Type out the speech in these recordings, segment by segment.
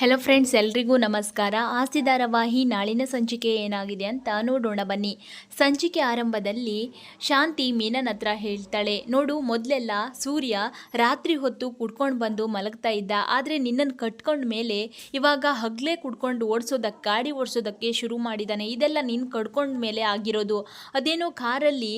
Hello friends ಎಲ್ರಿಗೂ ನಮಸ್ಕಾರ. ಆಸ್ತಿ ಧಾರಾವಾಹಿ ನಾಳಿನ ಸಂಚಿಕೆ ಏನಾಗಿದೆ ಅಂತ ನೋಡೋಣ ಬನ್ನಿ. ಸಂಚಿಕೆ ಆರಂಭದಲ್ಲಿ ಶಾಂತಿ ಮೀನನ್ ಹತ್ರ ಹೇಳ್ತಾಳೆ. ನೋಡು, ಮೊದಲೆಲ್ಲ ಸೂರ್ಯ ರಾತ್ರಿ ಹೊತ್ತು ಕುಡ್ಕೊಂಡು ಬಂದು ಮಲಗ್ತಾ ಇದ್ದ. ಆದರೆ ನಿನ್ನನ್ನು ಕಟ್ಕೊಂಡ ಮೇಲೆ ಇವಾಗ ಹಗ್ಲೇ ಕುಡ್ಕೊಂಡು ಓಡಿಸೋದಕ್ಕೆ ಗಾಡಿ ಓಡಿಸೋದಕ್ಕೆ ಶುರು ಮಾಡಿದ್ದಾನೆ ಇದೆಲ್ಲ ನಿನ್ನ ಕಟ್ಕೊಂಡ ಮೇಲೆ ಆಗಿರೋದು. ಅದೇನೋ ಕಾರಲ್ಲಿ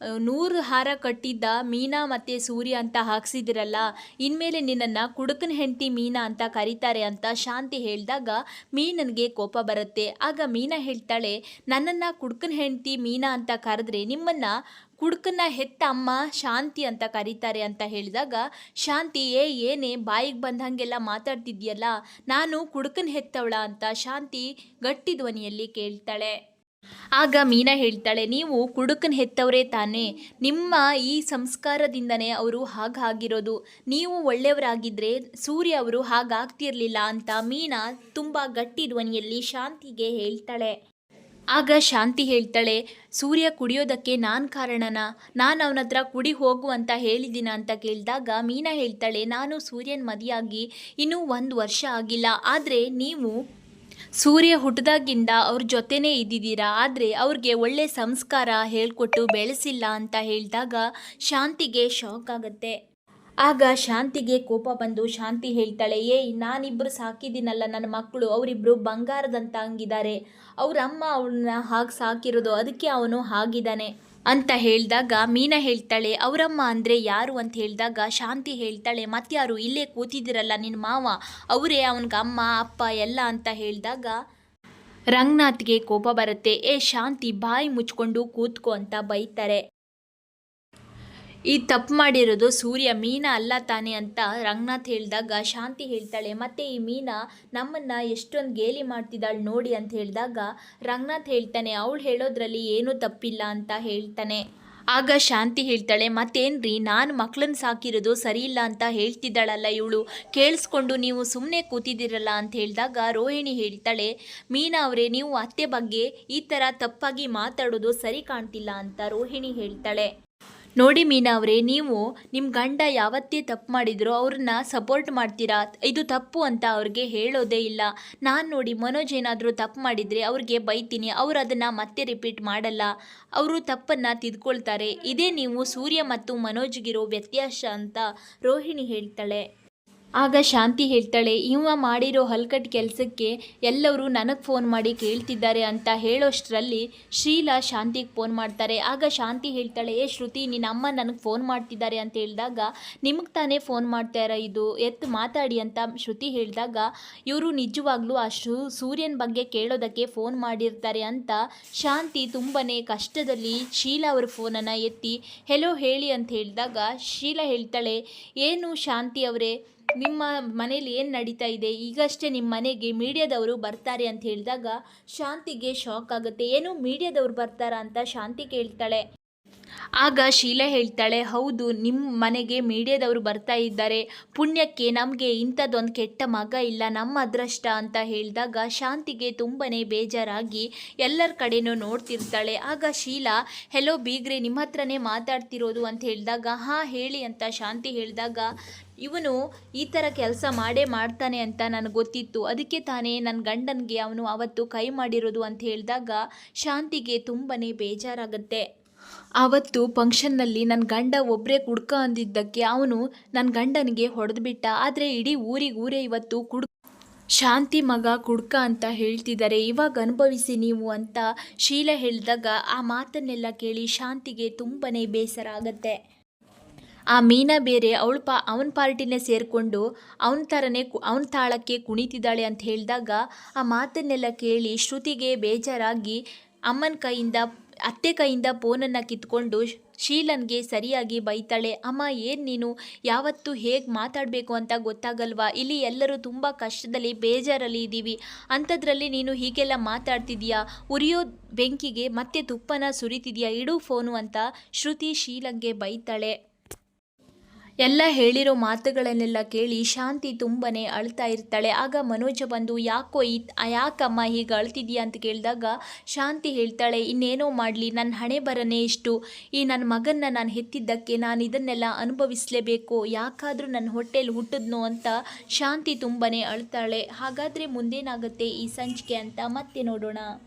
ನೂರು ಹಾರ ಕಟ್ಟಿದ್ದ ಮೀನಾ ಮತ್ತು ಸೂರ್ಯ ಅಂತ ಹಾಕ್ಸಿದಿರಲ್ಲ, ಇನ್ಮೇಲೆ ನಿನ್ನನ್ನು ಕುಡುಕನ ಹೆಂಡತಿ ಮೀನಾ ಅಂತ ಕರೀತಾರೆ ಅಂತ ಶಾಂತಿ ಹೇಳಿದಾಗ ಮೀನನಿಗೆ ಕೋಪ ಬರುತ್ತೆ. ಆಗ ಮೀನಾ ಹೇಳ್ತಾಳೆ, ನನ್ನನ್ನು ಕುಡುಕನ ಹೆಂಡತಿ ಮೀನಾ ಅಂತ ಕರೆದ್ರೆ ನಿಮ್ಮನ್ನು ಕುಡುಕನ ಹೆತ್ತ ಅಮ್ಮ ಶಾಂತಿ ಅಂತ ಕರೀತಾರೆ ಅಂತ ಹೇಳಿದಾಗ ಶಾಂತಿ, ಏ, ಏನೇ, ಬಾಯಿಗೆ ಬಂದಂಗೆಲ್ಲ ಮಾತಾಡ್ತಿದ್ಯಲ್ಲ, ನಾನು ಕುಡುಕನ ಹೆತ್ತವಳ ಅಂತ ಶಾಂತಿ ಗಟ್ಟಿ ಧ್ವನಿಯಲ್ಲಿ ಕೇಳ್ತಾಳೆ. ಆಗ ಮೀನಾ ಹೇಳ್ತಾಳೆ, ನೀವು ಕುಡುಕನ ಹೆತ್ತವರೇ ತಾನೇ. ನಿಮ್ಮ ಈ ಸಂಸ್ಕಾರದಿಂದನೇ ಅವರು ಹಾಗಾಗಿರೋದು ನೀವು ಒಳ್ಳೆಯವರಾಗಿದ್ದರೆ ಸೂರ್ಯ ಅವರು ಹಾಗಾಗ್ತಿರಲಿಲ್ಲ ಅಂತ ಮೀನಾ ತುಂಬ ಗಟ್ಟಿ ಧ್ವನಿಯಲ್ಲಿ ಶಾಂತಿಗೆ ಹೇಳ್ತಾಳೆ. ಆಗ ಶಾಂತಿ ಹೇಳ್ತಾಳೆ, ಸೂರ್ಯ ಕುಡಿಯೋದಕ್ಕೆ ನಾನು ಕಾರಣನ? ನಾನು ಅವನ ಹತ್ರ ಕುಡಿ ಹೋಗು ಅಂತ ಹೇಳಿದ್ದೀನ ಅಂತ ಕೇಳಿದಾಗ ಮೀನಾ ಹೇಳ್ತಾಳೆ, ನಾನು ಸೂರ್ಯನ ಮದಿಯಾಗಿ ಇನ್ನೂ ಒಂದು ವರ್ಷ ಆಗಿಲ್ಲ. ಆದರೆ ನೀವು ಸೂರ್ಯ ಹುಟ್ಟಿದಾಗಿಂದ ಅವ್ರ ಜೊತೆನೇ ಇದ್ದಿದ್ದೀರಾ? ಆದರೆ ಅವ್ರಿಗೆ ಒಳ್ಳೆ ಸಂಸ್ಕಾರ ಹೇಳ್ಕೊಟ್ಟು ಬೆಳೆಸಿಲ್ಲ ಅಂತ ಹೇಳಿದಾಗ ಶಾಂತಿಗೆ ಶಾಕ್ ಆಗುತ್ತೆ. ಆಗ ಶಾಂತಿಗೆ ಕೋಪ ಬಂದು ಶಾಂತಿ ಹೇಳ್ತಾಳೆ, ಏಯ್ ನಾನಿಬ್ಬರು ಸಾಕಿದ್ದೀನಲ್ಲ ನನ್ನ ಮಕ್ಕಳು ಅವರಿಬ್ಬರು ಬಂಗಾರದಂತ ಹಂಗಿದ್ದಾರೆ. ಅವ್ರ ಅಮ್ಮ ಅವಳನ್ನ ಹಾಗೆ ಸಾಕಿರೋದು, ಅದಕ್ಕೆ ಅವನು ಹಾಗಿದ್ದಾನೆ. ಅಂತ ಹೇಳಿದಾಗ ಮೀನಾ ಹೇಳ್ತಾಳೆ ಅವರಮ್ಮ ಅಂದರೆ ಯಾರು? ಅಂತ ಹೇಳಿದಾಗ ಶಾಂತಿ ಹೇಳ್ತಾಳೆ ಮತ್ಯಾರು ಇಲ್ಲೇ ಕೂತಿದ್ದೀರಲ್ಲ ನಿನ್ನ ಮಾವ? ಅವರೇ ಅವನಿಗೆ, ಅಮ್ಮ, ಅಪ್ಪ, ಎಲ್ಲ ಅಂತ ಹೇಳಿದಾಗ ರಂಗನಾಥ್ಗೆ ಕೋಪ ಬರುತ್ತೆ. ಏ ಶಾಂತಿ, ಬಾಯಿ ಮುಚ್ಕೊಂಡು ಕೂತ್ಕೋ ಅಂತ ಬೈತಾರೆ. ಈ ತಪ್ಪು ಮಾಡಿರೋದು ಸೂರ್ಯ, ಮೀನಾ ಅಲ್ಲ ತಾನೆ ಅಂತ ರಂಗನಾಥ್ ಹೇಳಿದಾಗ, ಶಾಂತಿ ಹೇಳ್ತಾಳೆ, ಮತ್ತೆ ಈ ಮೀನಾ ನಮ್ಮನ್ನು ಎಷ್ಟೊಂದು ಗೇಲಿ ಮಾಡ್ತಿದ್ದಾಳೆ ನೋಡಿ ಅಂತ ಹೇಳಿದಾಗ ರಂಗನಾಥ್ ಹೇಳ್ತಾನೆ, ಅವಳು ಹೇಳೋದ್ರಲ್ಲಿ ಏನೂ ತಪ್ಪಿಲ್ಲ ಅಂತ ಹೇಳ್ತಾನೆ. ಆಗ ಶಾಂತಿ ಹೇಳ್ತಾಳೆ, ಮತ್ತೇನ್ರಿ, ನಾನು ಮಕ್ಕಳನ್ನ ಸಾಕಿರೋದು ಸರಿಯಿಲ್ಲ ಅಂತ ಹೇಳ್ತಿದ್ದಾಳಲ್ಲ ಇವಳು. ಕೇಳಿಸ್ಕೊಂಡು ನೀವು ಸುಮ್ಮನೆ ಕೂತಿದ್ದೀರಲ್ಲ ಅಂತ ಹೇಳಿದಾಗ ರೋಹಿಣಿ ಹೇಳ್ತಾಳೆ, ಮೀನಾ ಅವರೇ, ನೀವು ಅತ್ತೆ ಬಗ್ಗೆ ಈ ಥರ ತಪ್ಪಾಗಿ ಮಾತಾಡೋದು ಸರಿ ಕಾಣ್ತಿಲ್ಲ ಅಂತ ರೋಹಿಣಿ ಹೇಳ್ತಾಳೆ. ನೋಡಿ ಮೀನಾ ಅವರೇ, ನೀವು ನಿಮ್ಮ ಗಂಡ ಯಾವತ್ತೇ ತಪ್ಪು ಮಾಡಿದ್ರು ಅವ್ರನ್ನ ಸಪೋರ್ಟ್ ಮಾಡ್ತೀರಾ? ಇದು ತಪ್ಪು ಅಂತ ಅವ್ರಿಗೆ ಹೇಳೋದೇ ಇಲ್ಲ. ನಾನು ನೋಡಿ ಮನೋಜ್ ಏನಾದರೂ ತಪ್ಪು ಮಾಡಿದರೆ ಅವ್ರಿಗೆ ಬೈತೀನಿ, ಅವ್ರು ಅದನ್ನು ಮತ್ತೆ ರಿಪೀಟ್ ಮಾಡಲ್ಲ. ಅವರು ತಪ್ಪನ್ನು ತಿದ್ಕೊಳ್ತಾರೆ. ಇದೇ ನೀವು ಸೂರ್ಯ ಮತ್ತು ಮನೋಜ್ಗಿರೋ ವ್ಯತ್ಯಾಸ ಅಂತ ರೋಹಿಣಿ ಹೇಳ್ತಾಳೆ. ಆಗ ಶಾಂತಿ ಹೇಳ್ತಾಳೆ ಇವ ಮಾಡಿರೋ ಹಲ್ಕಟ್ ಕೆಲಸಕ್ಕೆ ಎಲ್ಲರೂ ನನಗೆ ಫೋನ್ ಮಾಡಿ ಕೇಳ್ತಿದ್ದಾರೆ ಅಂತ ಹೇಳೋಷ್ಟರಲ್ಲಿ ಶೀಲಾ ಶಾಂತಿಗೆ ಫೋನ್ ಮಾಡ್ತಾರೆ. ಆಗ ಶಾಂತಿ ಹೇಳ್ತಾಳೆ, ಏ ಶ್ರುತಿ, ನಿನ್ನ ಅಮ್ಮ ನನಗೆ ಫೋನ್ ಮಾಡ್ತಿದ್ದಾರೆ ಅಂತ ಹೇಳಿದಾಗ ನಿಮಗೆ ತಾನೇ ಫೋನ್ ಮಾಡ್ತಾರ ಇದು? ಎತ್ತು ಮಾತಾಡಿ ಅಂತ ಶ್ರುತಿ ಹೇಳಿದಾಗ, ಇವರು ನಿಜವಾಗ್ಲೂ ಆ ಸೂರ್ಯನ ಬಗ್ಗೆ ಕೇಳೋದಕ್ಕೆ ಫೋನ್ ಮಾಡಿರ್ತಾರೆ ಅಂತ ಶಾಂತಿ ತುಂಬನೇ ಕಷ್ಟದಲ್ಲಿ ಶೀಲಾ ಅವ್ರ ಫೋನನ್ನು ಎತ್ತಿ ಹೆಲೋ ಹೇಳಿ ಅಂತ ಹೇಳಿದಾಗ, ಶೀಲಾ ಹೇಳ್ತಾಳೆ, ಏನು ಶಾಂತಿ ಅವರೇ ನಿಮ್ಮ ಮನೇಲಿ ಏನು ನಡೀತಾ ಇದೆ? ಈಗಷ್ಟೇ ನಿಮ್ಮ ಮನೆಗೆ ಮೀಡಿಯಾದವರು ಬರ್ತಾರೆ ಅಂತ ಹೇಳಿದಾಗ ಶಾಂತಿಗೆ ಶಾಕ್ ಆಗುತ್ತೆ. ಏನು ಮೀಡಿಯಾದವ್ರು ಬರ್ತಾರಾ ಅಂತ ಶಾಂತಿ ಕೇಳ್ತಾಳೆ. ಆಗ ಶೀಲಾ ಹೇಳ್ತಾಳೆ, ಹೌದು ನಿಮ್ಮ ಮನೆಗೆ ಮೀಡಿಯಾದವರು ಬರ್ತಾ ಇದ್ದಾರೆ. ಪುಣ್ಯಕ್ಕೆ ನಮಗೆ ಇಂಥದ್ದೊಂದು ಕೆಟ್ಟ ಮಗ ಇಲ್ಲ ನಮ್ಮ ಅದೃಷ್ಟ ಅಂತ ಹೇಳಿದಾಗ ಶಾಂತಿಗೆ ತುಂಬನೇ ಬೇಜಾರಾಗಿ ಎಲ್ಲರ ಕಡೆನೂ ನೋಡ್ತಿರ್ತಾಳೆ. ಆಗ ಶೀಲಾ ಹೆಲೋ ಬೀಗ್ರೆ ನಿಮ್ಮ ಹತ್ರನೇ ಮಾತಾಡ್ತಿರೋದು ಅಂತ ಹೇಳಿದಾಗ, ಹಾಂ, ಹೇಳಿ ಅಂತ ಶಾಂತಿ ಹೇಳಿದಾಗ, ಇವನು ಈ ಥರ ಕೆಲಸ ಮಾಡೇ ಮಾಡ್ತಾನೆ ಅಂತ ನನಗೆ ಗೊತ್ತಿತ್ತು. ಅದಕ್ಕೆ ತಾನೇ ನನ್ನ ಗಂಡನಿಗೆ ಅವನು ಅವತ್ತು ಕೈ ಮಾಡಿರೋದು ಅಂತ ಹೇಳಿದಾಗ, ಶಾಂತಿಗೆ ತುಂಬನೇ ಬೇಜಾರಾಗುತ್ತೆ. ಆವತ್ತು ಫಂಕ್ಷನ್ನಲ್ಲಿ ನನ್ನ ಗಂಡ ಒಬ್ಬರೇ ಕುಡ್ಕ ಅಂದಿದ್ದಕ್ಕೆ ಅವನು ನನ್ನ ಗಂಡನಿಗೆ ಹೊಡೆದ್ಬಿಟ್ಟ. ಆದರೆ ಇಡೀ ಊರಿಗೆ ಊರೇ ಇವತ್ತು ಕುಡ್ ಶಾಂತಿ ಮಗ ಕುಡ್ಕ ಅಂತ ಹೇಳ್ತಿದ್ದಾರೆ ಇವಾಗ ಅನುಭವಿಸಿ ನೀವು ಅಂತ ಶೀಲ ಹೇಳಿದಾಗ ಆ ಮಾತನ್ನೆಲ್ಲ ಕೇಳಿ ಶಾಂತಿಗೆ ತುಂಬನೇ ಬೇಸರ ಆಗತ್ತೆ. ಆ ಮೀನಾ ಬೇರೆ ಅವಳು ಪಾ, ಅವನ ಪಾರ್ಟಿನೇ ಸೇರಿಕೊಂಡು ಅವನ ಥರನೇ ಅವನ ತಾಳಕ್ಕೆ ಕುಣಿತಿದ್ದಾಳೆ ಅಂತ ಹೇಳಿದಾಗ ಆ ಮಾತನ್ನೆಲ್ಲ ಕೇಳಿ ಶ್ರುತಿಗೆ ಬೇಜಾರಾಗಿ ಅಮ್ಮನ ಕೈಯಿಂದ ಅತ್ತೆ ಕೈಯಿಂದ ಫೋನನ್ನು ಕಿತ್ಕೊಂಡು ಶೀಲನ್ಗೆ ಸರಿಯಾಗಿ ಬೈತಾಳೆ, ಅಮ್ಮ, ಏನು ನೀನು? ಯಾವತ್ತು ಹೇಗೆ ಮಾತಾಡಬೇಕು ಅಂತ ಗೊತ್ತಾಗಲ್ವಾ? ಇಲ್ಲಿ ಎಲ್ಲರೂ ತುಂಬ ಕಷ್ಟದಲ್ಲಿ ಬೇಜಾರಲ್ಲಿ ಇದ್ದೀವಿ ಅಂಥದ್ರಲ್ಲಿ ನೀನು ಹೀಗೆಲ್ಲ ಮಾತಾಡ್ತಿದೀಯಾ ಉರಿಯೋ ಬೆಂಕಿಗೆ ಮತ್ತೆ ತುಪ್ಪನ ಸುರಿತಿದ್ಯಾ ಇಡು ಫೋನು ಅಂತ ಶ್ರುತಿ ಶೀಲನ್ಗೆ ಬೈತಾಳೆ. ಎಲ್ಲ ಹೇಳಿರೋ ಮಾತುಗಳನ್ನೆಲ್ಲ ಕೇಳಿ ಶಾಂತಿ ತುಂಬನೇ ಅಳ್ತಾ ಇರ್ತಾಳೆ. ಆಗ ಮನೋಜ ಬಂದು, ಯಾಕೋ ಈ, ಯಾಕಮ್ಮ ಹೀಗೆ ಅಳ್ತಿದ್ಯಾ? ಅಂತ ಕೇಳಿದಾಗ ಶಾಂತಿ ಹೇಳ್ತಾಳೆ, ಇನ್ನೇನೋ ಮಾಡಲಿ ನನ್ನ ಹಣೆ ಬರನೇ ಇಷ್ಟು. ಈ ನನ್ನ ಮಗನ್ನ ನಾನು ಹೆತ್ತಿದ್ದಕ್ಕೆ ನಾನು ಇದನ್ನೆಲ್ಲ ಅನುಭವಿಸಲೇಬೇಕು. ಯಾಕಾದರೂ ನನ್ನ ಹೊಟ್ಟೆಲಿ ಹುಟ್ಟಿದ್ನೋ ಅಂತ ಶಾಂತಿ ತುಂಬನೇ ಅಳ್ತಾಳೆ. ಹಾಗಾದರೆ ಮುಂದೇನಾಗುತ್ತೆ ಈ ಸಂಚಿಕೆ ಅಂತ ಮತ್ತೆ ನೋಡೋಣ.